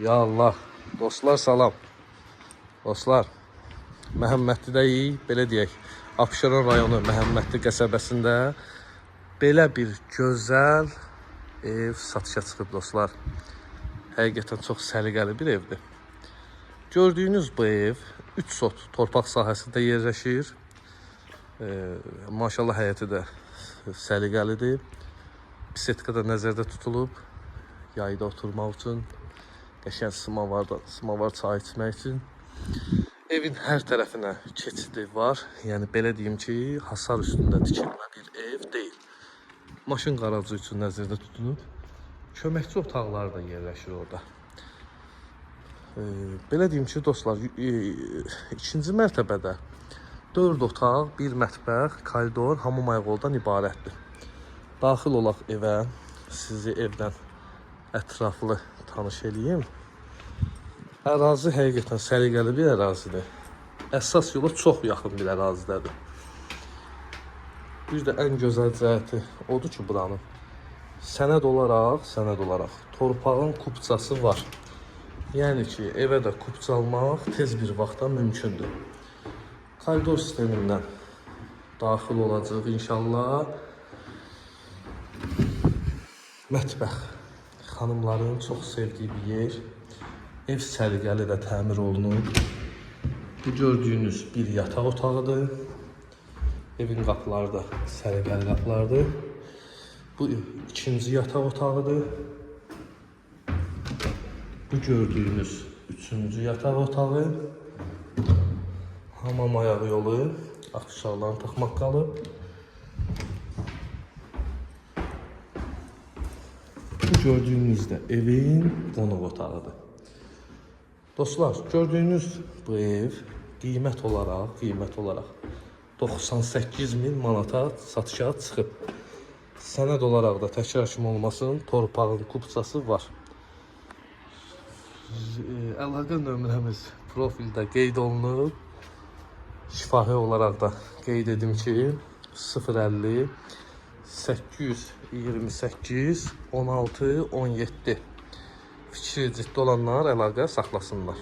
Ya Allah. Dostlar salam. Dostlar. Məhəmməddidəyik, belə deyək. Abşeron rayonu Məhəmmədli qəsəbəsində belə bir gözəl ev satışa çıxıb dostlar. Həqiqətən çox səliqəli bir evdir. Gördüyünüz bu ev 3 sot torpaq sahəsində yerləşir. E, maşallah həyəti də səliqəlidir. Bisetka da nəzərdə tutulub. Yayda oturmaq üçün, qəşəng smavarda, smavar çay içmək üçün. Evin hər tərəfinə keçidi var. Yəni belə deyim ki, hasar üstündə tikilmə bir ev deyil. Maşın qarajı üçün nəzərdə tutulub. Köməkçi otaqları da yerləşir orada. Ee, belə deyim ki, dostlar, e, ikinci mərtəbədə 4 otaq, bir mətbəx, koridor, hamam ayaqoldan ibarətdir. Daxil olaq evə, sizi evdən ətraflı tanış eləyim. Ərazi həqiqətən səliqəli bir ərazidir. Əsas yola çox yaxın bir ərazidədir. Bir də ən gözəl cəhəti odur ki, buranın sənəd olaraq, sənəd olaraq torpağın kupçası var. Yəni ki, evə də kupça almaq tez bir vaxtda mümkündür. Koridor sistemindən daxil olacaq inşallah. Mətbəx xanımların çox sevdiyi bir yer. Ev səliqəli də təmir olunub. Bu gördüyünüz bir yataq otağıdır. Evin qapıları da səliqəli qapılardır. Bu ikinci yataq otağıdır. Bu gördüyünüz üçüncü yataq otağı. Hamam ayağı yolu. Aksesuarlarını taxmaq qalıb. Bu gördüyünüz də evin qonaq otağıdır. Dostlar, gördüyünüz bu ev qiymət olaraq, qiymət olaraq 98 min manata satışa çıxıb. Sənəd olaraq da təkrar kimi olmasın, torpağın kupçası var. Əlaqə nömrəmiz profildə qeyd olunub. Şifahi olaraq da qeyd edim ki 050 828 16 17 Fikri ciddi olanlar əlaqə saxlasınlar.